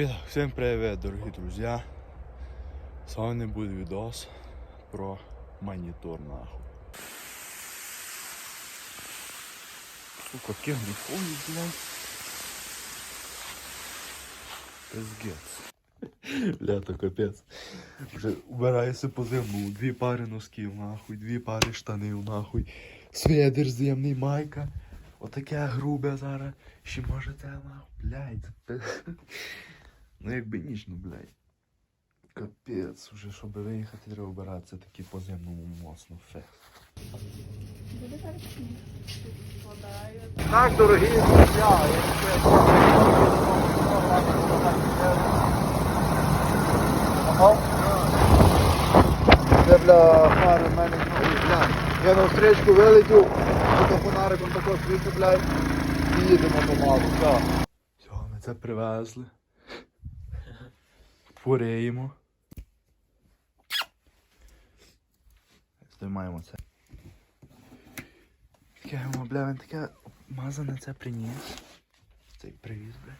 Итак, Всем привет, дорогие друзья. С вами будет видос про монитор нахуй. Сука, кем не блядь. Пиздец. Бля, то капець. Вже убираюся по зиму. Дві пари носків, нахуй, дві пари штанів, нахуй. Сведер зимний, майка. Отаке грубе зараз. Ще може це нахуй, блядь. Ну якби ніч, ну блядь. Капець, уже щоб виїхати, треба вбиратися такий по зимному моцно фест. Так, дорогі друзі, Це для фари в мене глянь. Я на встречку вилетів, тут фонариком також блядь, і їдемо помалу. Все, ми це привезли. Фуреємо. Знімаємо це. Таке, бля, він таке мазане це приніс. Цей привіз, бля.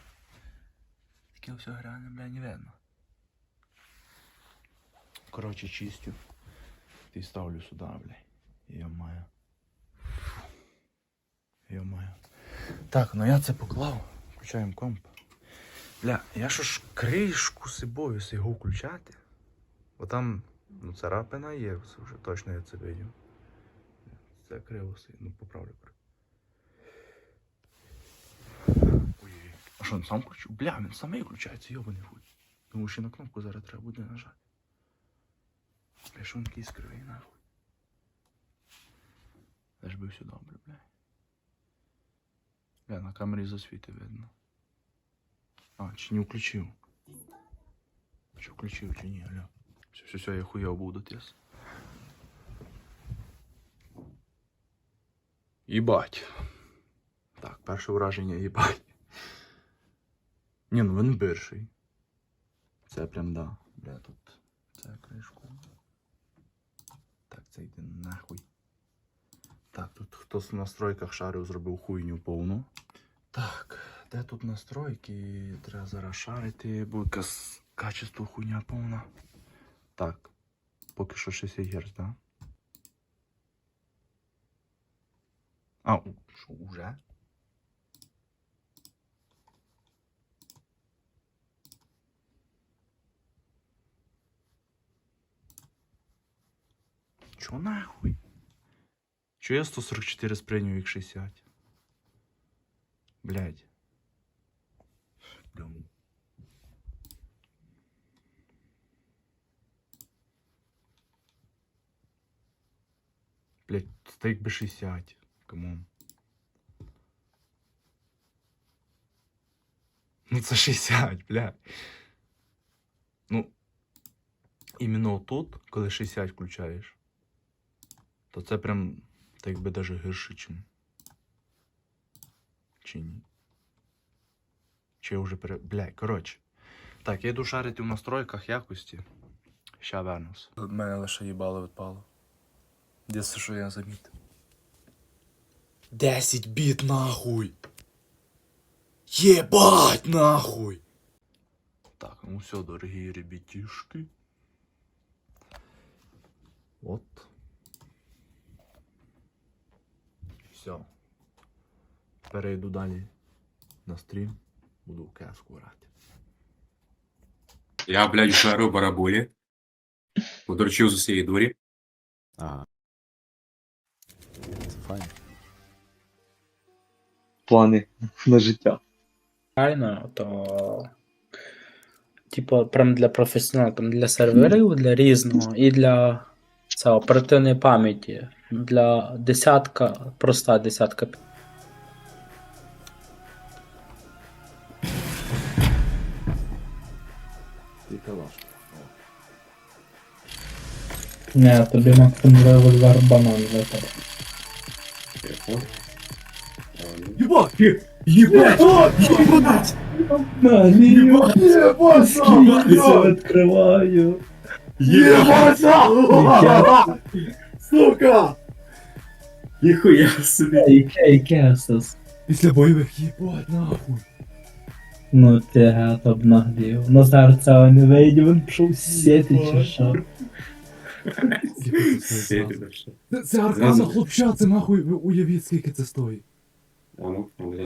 Таке все гране, бля, не видно. Коротше, чистю. Ти ставлю сюди, бля. Я маю. Я. Так, ну я це поклав. Включаємо комп. Бля, я що ж кришку сибою його включати? Бо там, ну, царапина є, вже точно я це бачив. Це криво ну поправлю. Ой, а що він сам включив? Бля, він самий включається, йобаний хуй. Тому що на кнопку зараз треба буде нажати. Бля, що він такий скривий, нахуй. Лиш би все добре, бля. Бля, на камері засвіти видно. А, чи не включив? Чи включив, чи ні, аля. Все, все, все, я хуяв був до тес. Їбать. Так, перше враження їбать. Ні, ну він бирший. Це прям да. Бля, тут це кришку. Так, це йде нахуй. Так, тут хтось в настройках шарив зробив хуйню повну. Так, де тут настройки? Треба зараз шарити, бо якась качество хуйня повна. Так, поки що 60 Гц, да? А, у- що, уже? Чо нахуй? Чо я 144 сприйняв як 60? Блядь. Прям. Блядь, стейк би 60. Камон. Ну це 60, блядь. Ну. Іменно тут, коли 60 включаєш, то це прям так би даже гірше, чим. Чи ні? Чи я вже пере... Бля, коротше. Так, я йду шарити в настройках якості. Ща вернусь. Тут мене лише їбало відпало. Десь що я замітив. 10 біт нахуй! Єбать нахуй! Так, ну все, дорогі ребятишки. От. Все. Перейду далі на стрім. Буду в кеску грати. Я, блядь, шарю в бараболі. Подручив з усієї дурі. Ага. Це файно. плани на життя. реально, то типу, прям для професіоналів, там для серверів, для різного, і для це, оперативної пам'яті. Для десятка, проста десятка. І калаш. Не, тобі максимум револьвер банан випаде. Єбать! Єбать! Єбать! Скільки відкриваю. Єбать! Сука! Ніхуя собі! Яке, яке Асас? Після бойових їбать нахуй. Ну ты гад Но Назар цього не выйдет, пішов сіти чи що. Це, це аркана хлопча, це нахуй уявіть, скільки це стоїть. А ну, бля.